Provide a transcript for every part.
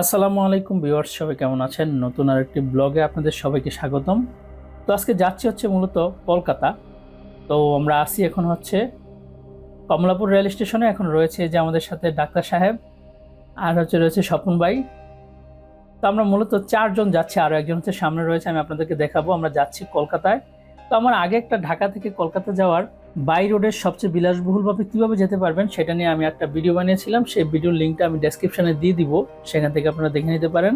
আসসালামু আলাইকুম ভিউয়ার্স, সবাই কেমন আছেন? নতুন আরেকটি ব্লগে আপনাদের সবাইকে স্বাগতম। তো আজকে যাচ্ছি হচ্ছে মূলত কলকাতা। তো আমরা আসি এখন হচ্ছে কমলাপুর রেল স্টেশনে। এখন রয়েছে যে আমাদের সাথে ডাক্তার সাহেব আর হচ্ছে রয়েছে স্বপন ভাই। তো আমরা মূলত চারজন যাচ্ছি আরও একজন হচ্ছে সামনে রয়েছে, আমি আপনাদেরকে দেখাবো। আমরা যাচ্ছি কলকাতায়। তো আমার আগে একটা ঢাকা থেকে কলকাতা যাওয়ার বাই রোডের সবচেয়ে বিলাসবহুলভাবে কীভাবে যেতে পারবেন সেটা নিয়ে আমি একটা ভিডিও বানিয়েছিলাম। সেই ভিডিওর লিঙ্কটা আমি ডেসক্রিপশনে দিয়ে দিব, সেখান থেকে আপনারা দেখে নিতে পারেন।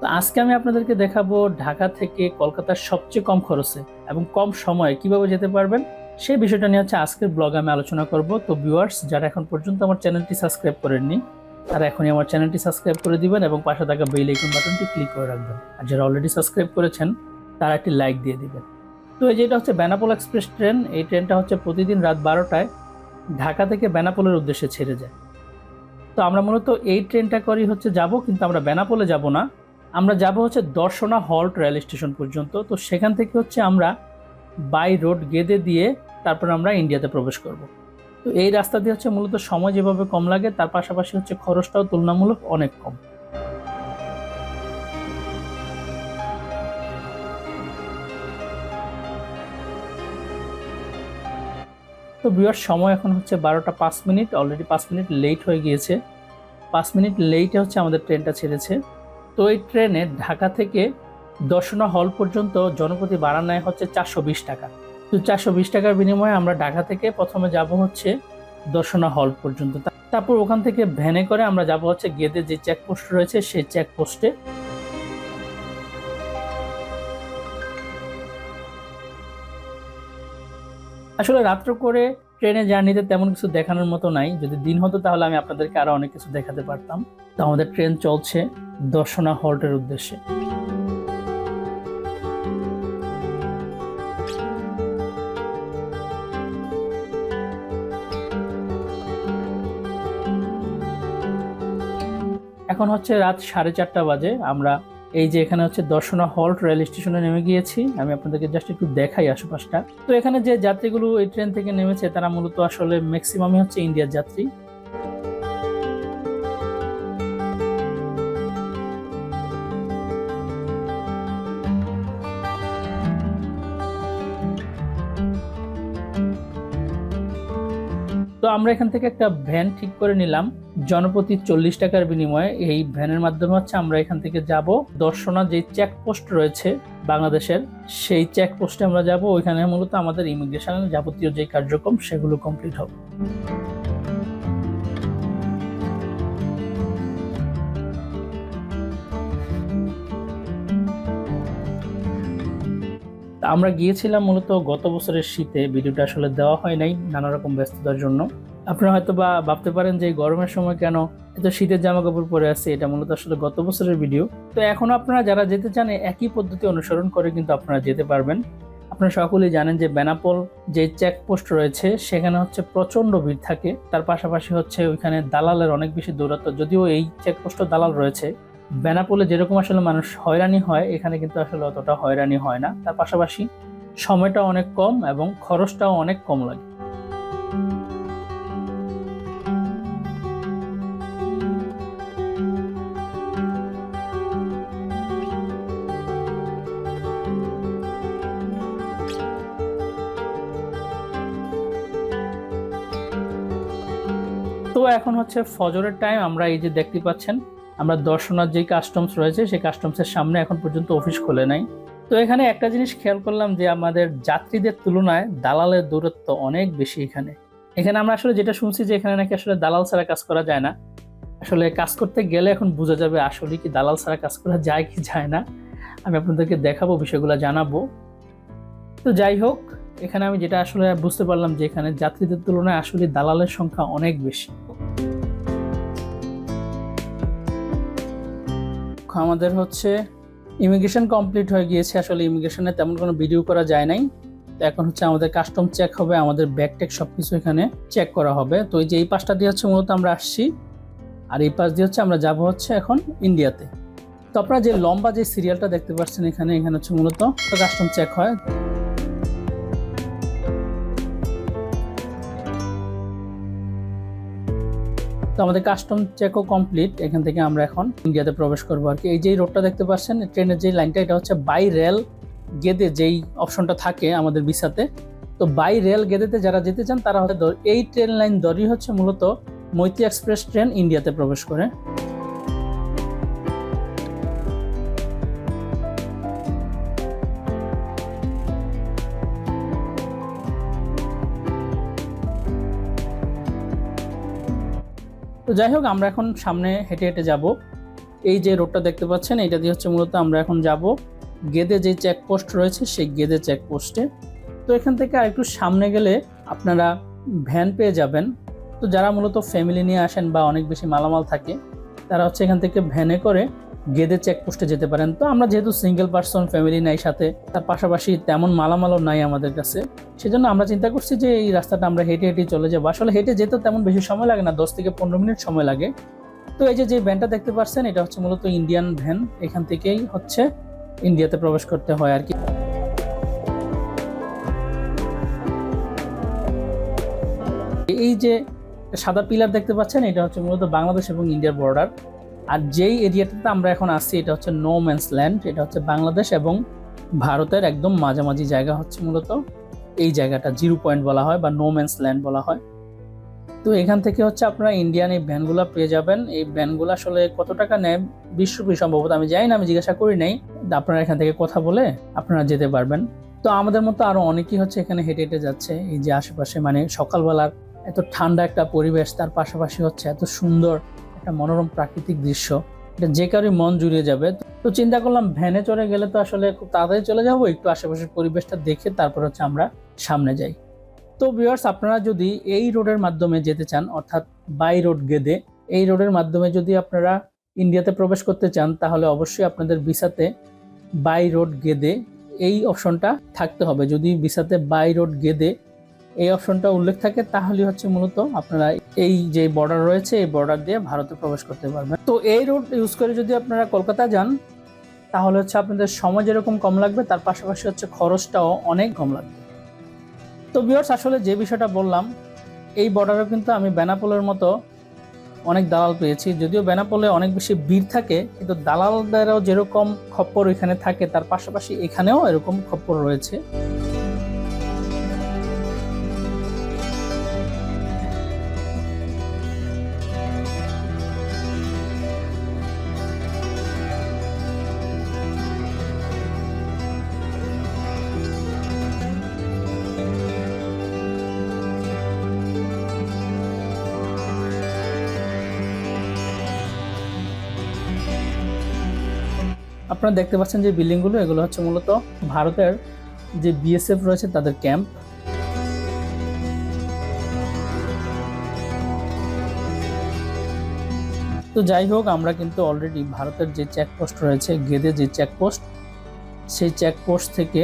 তো আজকে আমি আপনাদেরকে দেখাবো ঢাকা থেকে কলকাতার সবচেয়ে কম খরচে এবং কম সময়ে কীভাবে যেতে পারবেন। সেই বিষয়টা নিয়ে হচ্ছে আজকের ব্লগে আমি আলোচনা করব। তো ভিউয়ার্স যারা এখন পর্যন্ত আমার চ্যানেলটি সাবস্ক্রাইব করেননি, তারা এখনই আমার চ্যানেলটি সাবস্ক্রাইব করে দিবেন এবং পাশে থাকা বেল আইকন বাটনটি ক্লিক করে রাখবেন। আর যারা অলরেডি সাবস্ক্রাইব করেছেন, তারা একটি লাইক দিয়ে দিবেন। তো এই যেটা হচ্ছে বেনাপোল এক্সপ্রেস ট্রেন, এই ট্রেনটা হচ্ছে প্রতিদিন রাত বারোটায় ঢাকা থেকে বেনাপোলের উদ্দেশ্যে ছেড়ে যায়। তো আমরা মূলত এই ট্রেনটা করেই হচ্ছে যাব, কিন্তু আমরা বেনাপোলে যাব না। আমরা যাব হচ্ছে দর্শনা হল্ট রেল স্টেশন পর্যন্ত। তো সেখান থেকে হচ্ছে আমরা বাই রোড গেদে দিয়ে তারপর আমরা ইন্ডিয়াতে প্রবেশ করব। তো এই রাস্তা দিয়ে হচ্ছে মূলত সময় যেভাবে কম লাগে, তার পাশাপাশি হচ্ছে খরচটাও তুলনামূলক অনেক কম। তো বিয়ার সময় এখন হচ্ছে বারোটা পাঁচ মিনিট অলরেডি পাঁচ মিনিট লেট হয়ে গিয়েছে। পাঁচ মিনিট লেটে হচ্ছে আমাদের ট্রেনটা ছেড়েছে। তো এই ট্রেনে ঢাকা থেকে দর্শনা হল পর্যন্ত জনপ্রতি ভাড়া নেয় হচ্ছে চারশো বিশ টাকা। তো চারশো বিশ টাকার বিনিময়ে আমরা ঢাকা থেকে প্রথমে যাব হচ্ছে দর্শনা হল পর্যন্ত। তারপর ওখান থেকে ভ্যানে করে আমরা যাব হচ্ছে গেদে যে চেকপোস্ট রয়েছে, সেই চেকপোস্টে আসলে রাত্র করে ট্রেনে জার্নিতে তেমন কিছু দেখানোর মতো নাই। যদি দিন হতো তাহলে আমি আপনাদেরকে আরও অনেক কিছু দেখাতে পারতাম। তো আমাদের ট্রেন চলছে দর্শনা হল্টের উদ্দেশ্যে। এখন হচ্ছে রাত সাড়ে চারটা বাজে। আমরা এই যে এখানে হচ্ছে দর্শনা হল্ট রেল স্টেশনে নেমে গিয়েছি। আমি আপনাদেরকে জাস্ট একটু দেখাই আশেপাশটা। তো এখানে যে যাত্রীগুলো এই ট্রেন থেকে নেমেছে, তারা মূলত আসলে ম্যাক্সিমামই হচ্ছে ইন্ডিয়ার যাত্রী। তো আমরা এখান থেকে একটা ভ্যান ঠিক করে নিলাম। জনপ্রতি চল্লিশ টাকার বিনিময়ে এই ভ্যানের মাধ্যমে হচ্ছে আমরা এখান থেকে যাব। দর্শনা যে চেকপোস্ট রয়েছে বাংলাদেশের, সেই চেকপোস্টে আমরা যাব। ওইখানে মূলত আমাদের ইমিগ্রেশনের যাবতীয় যে কার্যক্রম, সেগুলো কমপ্লিট হবে। তা আমরা গিয়েছিলাম মূলত গত বছরের শীতে। ভিডিওটা আসলে দেওয়া হয় নাই নানা রকম ব্যস্ততার জন্য। আপনারা হয়তো বা ভাবতে পারেন যে গরমের সময় কেন এত শীতের জামা কাপড় পরে আছে, এটা মূলত আসলে গত বছরের ভিডিও। তো এখন আপনারা যারা যেতে চান একই পদ্ধতি অনুসরণ করে কিন্তু আপনারা যেতে পারবেন। আপনারা সকলেই জানেন যে বেনাপোল যে চেকপোস্ট রয়েছে, সেখানে হচ্ছে প্রচণ্ড ভিড় থাকে। তার পাশাপাশি হচ্ছে ওইখানে দালালের অনেক বেশি দৌরাত্ম যদিও এই চেকপোস্টও দালাল রয়েছে বেনাপোলে যেরকম আসলে মানুষ হয়রানি হয়, এখানে কিন্তু আসলে অতটা হয়রানি হয় না। তার পাশাপাশি সময়টা অনেক কম এবং খরচটাও অনেক কম লাগে। তো এখন হচ্ছে ফজরের টাইম আমরা এই যে দেখতে পাচ্ছেন আমরা দর্শনার যে কাস্টমস রয়েছে, সেই কাস্টমসের সামনে এখন পর্যন্ত অফিস খোলে নাই। তো এখানে একটা জিনিস খেয়াল করলাম যে আমাদের যাত্রীদের তুলনায় দালালের দূরত্ব অনেক বেশি এখানে। এখানে আমরা আসলে যেটা শুনছি যে এখানে নাকি আসলে দালাল ছাড়া কাজ করা যায় না। আসলে কাজ করতে গেলে এখন বোঝা যাবে আসলে কি দালাল ছাড়া কাজ করা যায় কি যায় না। আমি আপনাদেরকে দেখাবো, বিষয়গুলো জানাব। তো যাই হোক, এখানে আমি যেটা আসলে বুঝতে পারলাম যে এখানে যাত্রীদের তুলনায় আসলে দালালের সংখ্যা অনেক বেশি। আমাদের হচ্ছে ইমিগ্রেশন কমপ্লিট হয়ে গিয়েছে। আসলে ইমিগ্রেশনে তেমন কোনো ভিডিও করা যায় নাই। তো এখন হচ্ছে আমাদের কাস্টম চেক হবে, আমাদের ব্যাগ ট্যাগ সব কিছু এখানে চেক করা হবে। তো এই যে এই পাশটা দিয়ে হচ্ছে মূলত আমরা আসছি। আর এই পাশ দিয়ে হচ্ছে আমরা যাব হচ্ছে এখন ইন্ডিয়াতে তো। আপনারা যে লম্বা যে সিরিয়ালটা দেখতে পাচ্ছেন এখানে এখানে হচ্ছে মূলত কাস্টম চেক হয়। তো আমাদের কাস্টম চেকও কমপ্লিট এখান থেকে আমরা এখন ইন্ডিয়াতে প্রবেশ করব আর কি। এই যে রোডটা দেখতে পাচ্ছেন ট্রেনের যে লাইনটা এটা হচ্ছে বাই রেল গেদে যেই অপশনটা থাকে আমাদের বিসাতে তো বাই রেল গেদেতে যারা যেতে চান, তারা হচ্ছে এই ট্রেন লাইন দরই হচ্ছে মূলত মৈত্রী এক্সপ্রেস ট্রেন ইন্ডিয়াতে প্রবেশ করে। তো যাই হোক, আমরা এখন সামনে হেঁটে হেঁটে যাব। এই যে রোডটা দেখতে পাচ্ছেন এটা দিয়ে হচ্ছে মূলত আমরা এখন যাব গেদে যে চেকপোস্ট রয়েছে, সেই গেদে চেকপোস্টে তো এখান থেকে আর একটু সামনে গেলে আপনারা ভ্যান পেয়ে যাবেন। তো যারা মূলত ফ্যামিলি নিয়ে আসেন বা অনেক বেশি মালামাল থাকে, তারা হচ্ছে এখান থেকে ভ্যানে করে গেদে চেকপোস্টে যেতে পারেন। তো আমরা যেহেতু সিঙ্গেল পার্সন ফ্যামিলি নাই সাথে, তার পাশাপাশি তেমন মালামালও নাই আমাদের কাছে। সেজন্য আমরা চিন্তা করছি যে এই রাস্তাটা আমরা হেঁটে হেঁটে চলে যাব। আসলে হেঁটে যেতে তেমন বেশি সময় লাগে না, দশ থেকে পনেরো মিনিট সময় লাগে। তো এই যে যে ভ্যানটা দেখতে পাচ্ছেন, এটা হচ্ছে মূলত ইন্ডিয়ান ভ্যান। এখান থেকেই হচ্ছে ইন্ডিয়াতে প্রবেশ করতে হয় আর কি। এই যে সাদা পিলার দেখতে পাচ্ছেন, এটা হচ্ছে মূলত বাংলাদেশ এবং ইন্ডিয়ার বর্ডার আর যেই এরিয়াটাতে আমরা এখন আসছি এটা হচ্ছে নো ম্যান্স ল্যান্ড এটা হচ্ছে বাংলাদেশ এবং ভারতের একদম মাঝামাঝি জায়গা হচ্ছে মূলত এই জায়গাটা, জিরো পয়েন্ট বলা হয় বা নো ম্যান্স ল্যান্ড বলা হয়। তো এখান থেকে হচ্ছে আপনারা ইন্ডিয়ান এই ভ্যানগুলো পেয়ে যাবেন। এই ভ্যানগুলো আসলে কত টাকা নেয় বিশ রুপি সম্ভবত, আমি জানি না, আমি জিজ্ঞাসা করি নাই। আপনারা এখান থেকে কথা বলে আপনারা যেতে পারবেন। তো আমাদের মতো আরও অনেকেই হচ্ছে এখানে হেঁটে হেঁটে যাচ্ছে। এই যে আশেপাশে মানে সকালবেলার এত ঠান্ডা একটা পরিবেশ, তার পাশাপাশি হচ্ছে এত সুন্দর একটা মনোরম প্রাকৃতিক দৃশ্য। এটা যে কারোর মন জুড়িয়ে যাবে। তো চিন্তা করলাম ভ্যানে চড়ে গেলে তো আসলে খুব তাড়াতাড়ি চলে যাব, একটু আশেপাশের পরিবেশটা দেখে তারপর হচ্ছে আমরা সামনে যাই। তো ভিউয়ার্স আপনারা যদি এই রোডের মাধ্যমে যেতে চান, অর্থাৎ বাই রোড গেদে, এই রোডের মাধ্যমে যদি আপনারা ইন্ডিয়াতে প্রবেশ করতে চান, তাহলে অবশ্যই আপনাদের ভিসাতে বাই রোড গেদে এই অপশনটা থাকতে হবে। যদি ভিসাতে বাই রোড গেদে এই অপশনটা উল্লেখ থাকে তাহলে হচ্ছে মূলত আপনারা এই যে বর্ডার রয়েছে, এই বর্ডার দিয়ে ভারতে প্রবেশ করতে পারবেন। তো এই রোড ইউজ করে যদি আপনারা কলকাতা যান, তাহলে হচ্ছে আপনাদের সময় যেরকম কম লাগবে, তার পাশাপাশি হচ্ছে খরচটাও অনেক কম লাগবে। তো বিয়ার্স আসলে যে বিষয়টা বললাম, এই বর্ডারে কিন্তু আমি বেনাপোলের মতো অনেক দালাল পেয়েছি। যদিও বেনাপোলে অনেক বেশি ভিড় থাকে, কিন্তু দালালদেরও যেরকম খপ্পর এখানে থাকে, তার পাশাপাশি এখানেও এরকম খপ্পর রয়েছে। আপনারা দেখতে পাচ্ছেন যে বিল্ডিংগুলো, এগুলো হচ্ছে মূলত ভারতের যে বিএসএফ রয়েছে তাদের ক্যাম্প তো যাই হোক, আমরা কিন্তু অলরেডি ভারতের যে চেকপোস্ট রয়েছে গেদে যে চেকপোস্ট সেই চেকপোস্ট থেকে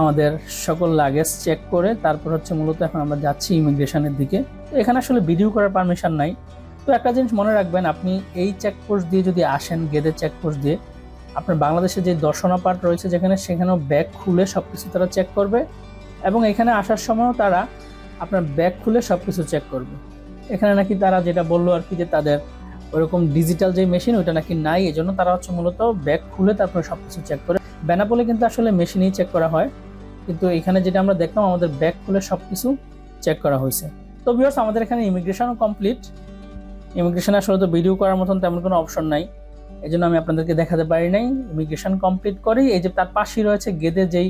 আমাদের সকল লাগেজ চেক করে তারপর হচ্ছে মূলত এখন আমরা যাচ্ছি ইমিগ্রেশনের দিকে। এখানে আসলে ভিডিও করার পারমিশন নাই। তো একটা জিনিস মনে রাখবেন, আপনি এই চেকপোস্ট দিয়ে যদি আসেন গেদে চেকপোস্ট দিয়ে আপনার বাংলাদেশে যে দর্শনা পার্ট রয়েছে যেখানে, সেখানেও ব্যাগ খুলে সব কিছু তারা চেক করবে এবং এখানে আসার সময়ও তারা আপনার ব্যাগ খুলে সব কিছু চেক করবে। এখানে নাকি তারা যেটা বলল আর কি যে তাদের ওরকম ডিজিটাল যে মেশিন ওইটা নাকি নাই এই জন্য তারা হচ্ছে মূলত ব্যাগ খুলে তারপরে সব কিছু চেক করে। বেনাপোলে কিন্তু আসলে মেশিনেই চেক করা হয়, কিন্তু এখানে যেটা আমরা দেখলাম, আমাদের ব্যাগ খুলে সব কিছু চেক করা হয়েছে। তো বিয়ার্স আমাদের এখানে ইমিগ্রেশনও কমপ্লিট ইমিগ্রেশনে আসলে তো ভিডিও করার মতন তেমন কোনো অপশন নাই। এই জন্য আমি আপনাদেরকে দেখাতে পারি নাই। ইমিগ্রেশন কমপ্লিট করেই এই যে তার পাশেই রয়েছে গেদে যেই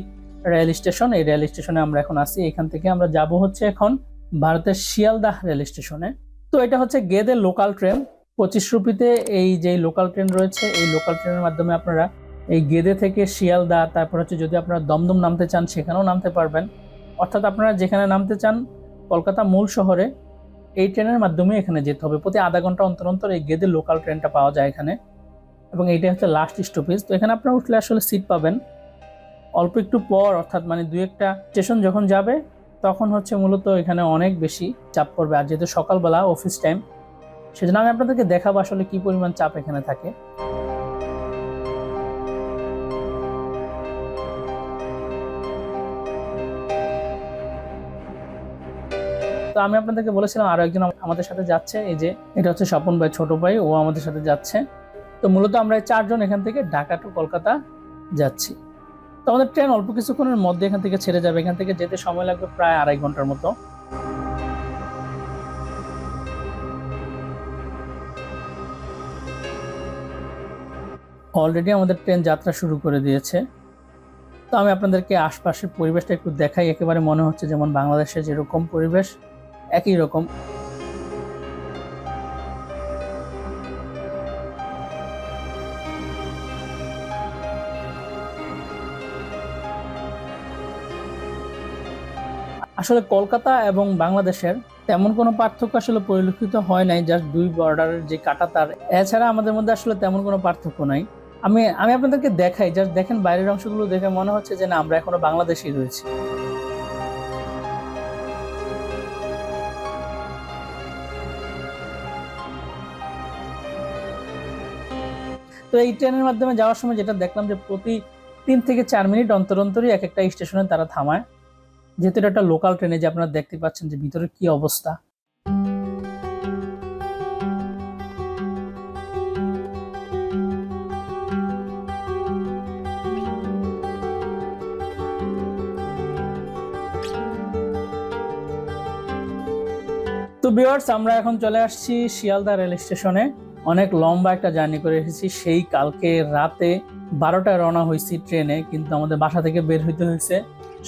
রেল স্টেশন এই রেল স্টেশনে আমরা এখন আসি এখান থেকে আমরা যাব হচ্ছে এখন ভারতের শিয়ালদাহ রেল স্টেশনে তো এটা হচ্ছে গেদে লোকাল ট্রেন পঁচিশ রুপিতে এই যে লোকাল ট্রেন রয়েছে, এই লোকাল ট্রেনের মাধ্যমে আপনারা এই গেদে থেকে শিয়ালদা তারপর হচ্ছে যদি আপনারা দমদম নামতে চান, সেখানেও নামতে পারবেন। অর্থাৎ আপনারা যেখানে নামতে চান, কলকাতা মূল শহরে এই ট্রেনের মাধ্যমে এখানে যেতে হবে। প্রতি আধা ঘণ্টা অন্তর অন্তর এই গেদে লোকাল ট্রেনটা পাওয়া যায় এখানে। এবং এইটা হচ্ছে লাস্ট স্টপেজ তো এখানে আপনারা উঠলে আসলে সিট পাবেন। অল্প একটু পর, অর্থাৎ মানে দুই একটা স্টেশন যখন যাবে, তখন হচ্ছে মূলত এখানে অনেক বেশি চাপ পড়বে। আর যেহেতু সকালবেলা অফিস টাইম সেজন্য আমি আপনাদেরকে দেখাবো আসলে কি পরিমাণ চাপ এখানে থাকে। তো আমি আপনাদেরকে বলেছিলাম, আরও একজন আমাদের সাথে যাচ্ছে। এই যে, এটা হচ্ছে স্বপন ভাই, ছোট ভাই, ও আমাদের সাথে যাচ্ছে। তো মূলত আমরা চারজন এখান থেকে ঢাকা টু কলকাতা যাচ্ছি। তো আমাদের ট্রেন অল্প কিছুক্ষণের মধ্যে এখান থেকে ছেড়ে যাবে। এখান থেকে যেতে সময় লাগবে প্রায় আড়াই ঘণ্টার মতো। অলরেডি আমাদের ট্রেন যাত্রা শুরু করে দিয়েছে। তো আমি আপনাদেরকে আশপাশের পরিবেশটা একটু দেখাই। একেবারে মনে হচ্ছে যেমন বাংলাদেশে যেরকম পরিবেশ, একই রকম। আসলে কলকাতা এবং বাংলাদেশের তেমন কোনো পার্থক্য আসলে পরিলক্ষিত হয় নাই জাস্ট দুই বর্ডারের যে কাটা তার। এছাড়া আমাদের মধ্যে আসলে তেমন কোনো পার্থক্য নাই। আমি আমি আপনাদেরকে দেখাই জাস্ট দেখেন বাইরের অংশগুলো দেখে মনে হচ্ছে যে না, আমরা এখনও বাংলাদেশেই রয়েছি। তো এই ট্রেনের মাধ্যমে যাওয়ার সময় যেটা দেখলাম যে প্রতি তিন থেকে চার মিনিট অন্তর অন্তরই এক একটা স্টেশনে তারা থামায়। যেহেতু এটা একটা লোকাল ট্রেনে যে আপনারা দেখতে পাচ্ছেন যে ভিতরে কি অবস্থা। তো ভিউয়ার্স আমরা এখন চলে আসছি শিয়ালদা রেল স্টেশনে। অনেক লম্বা একটা জার্নি করে এসেছি। সেই কালকে রাতে বারোটায় রওনা হয়েছি ট্রেনে কিন্তু আমাদের বাসা থেকে বের হইতে হয়েছে।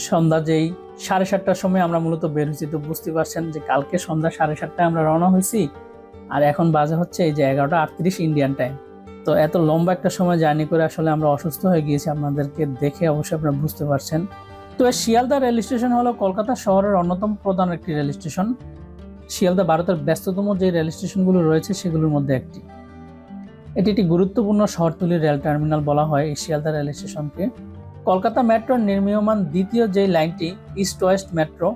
সন্ধ্যা যেই সাড়ে সাতটার সময় আমরা মূলত বের হয়েছি, তো বুঝতে পারছেন যে কালকে সন্ধ্যা সাড়ে সাতটায় আমরা রওনা হয়েছি। আর এখন বাজে হচ্ছে এই যে এগারোটা আটত্রিশ ইন্ডিয়ান টাইম তো এত লম্বা একটা সময় জার্নি করে আসলে আমরা অসুস্থ হয়ে গিয়েছি, আপনাদেরকে দেখে অবশ্যই আপনারা বুঝতে পারছেন। তো এই শিয়ালদা রেল স্টেশন হলো কলকাতা শহরের অন্যতম প্রধান একটি রেল স্টেশন। শিয়ালদা ভারতের ব্যস্ততম যে রেল স্টেশনগুলো রয়েছে, সেগুলোর মধ্যে একটি। এটি একটি গুরুত্বপূর্ণ শহরতলি রেল টার্মিনাল বলা হয় এই শিয়ালদা রেল স্টেশনকে। কলকাতা মেট্রোর নির্মীয়মান দ্বিতীয় যে লাইনটি ইস্ট ওয়েস্ট মেট্রো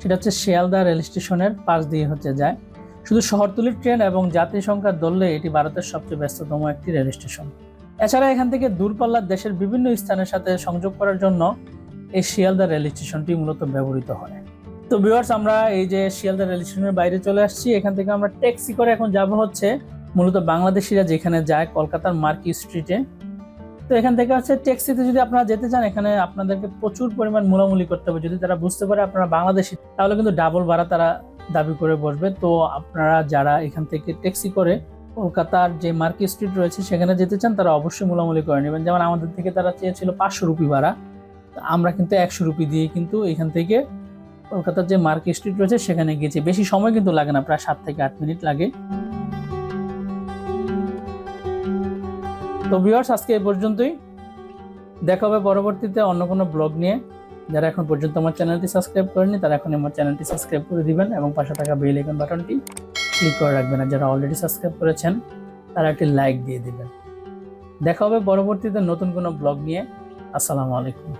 সেটা হচ্ছে শিয়ালদা রেল স্টেশনের পাশ দিয়ে হচ্ছে যায়। শুধু শহরতলির ট্রেন এবং যাত্রী সংখ্যা ধরলে এটি ভারতের সবচেয়ে ব্যস্ততম একটি রেল স্টেশন। এছাড়া এখান থেকে দূরপাল্লার দেশের বিভিন্ন স্থানের সাথে সংযোগ করার জন্য এই শিয়ালদা রেল স্টেশনটি মূলত ব্যবহৃত হয়। তো ভিউয়ার্স আমরা এই যে শিয়ালদা রেল স্টেশনের বাইরে চলে আসছি, এখান থেকে আমরা ট্যাক্সি করে এখন যাব হচ্ছে মূলত বাংলাদেশিরা যেখানে যায় কলকাতার মার্কি স্ট্রিটে তো এখান থেকে হচ্ছে ট্যাক্সিতে যদি আপনারা যেতে চান, এখানে আপনাদেরকে প্রচুর পরিমাণ মূলামূলি করতে হবে। যদি তারা বুঝতে পারে আপনারা বাংলাদেশি, তাহলে কিন্তু ডাবল ভাড়া তারা দাবি করে বসবে। তো আপনারা যারা এখান থেকে ট্যাক্সি করে কলকাতার যে মার্কি স্ট্রিট রয়েছে, সেখানে যেতে চান, তারা অবশ্যই মূলামূলি করে নেবেন। যেমন আমাদের থেকে তারা চেয়েছিল পাঁচশো রুপি ভাড়া। আমরা কিন্তু একশো রুপি দিয়ে কিন্তু এখান থেকে কলকাতার যে মার্কেট স্ট্রিট রয়েছে, সেখানে গেছি। বেশি সময় কিন্তু লাগে না, প্রায় সাত থেকে আট মিনিট লাগে। তো ভিউয়ার্স আজকে এই পর্যন্তই। দেখা হবে পরবর্তীতে অন্য কোনো ব্লগ নিয়ে। যারা এখন পর্যন্ত আমার চ্যানেলটি সাবস্ক্রাইব করেনি তারা এখন আমার চ্যানেলটি সাবস্ক্রাইব করে দিবেন এবং পাশে থাকা বেল আইকন বাটনটি ক্লিক করে রাখবেন। আর যারা অলরেডি সাবস্ক্রাইব করেছেন, তারা একটি লাইক দিয়ে দিবেন। দেখা হবে পরবর্তীতে নতুন কোনো ব্লগ নিয়ে। আসসালামু আলাইকুম।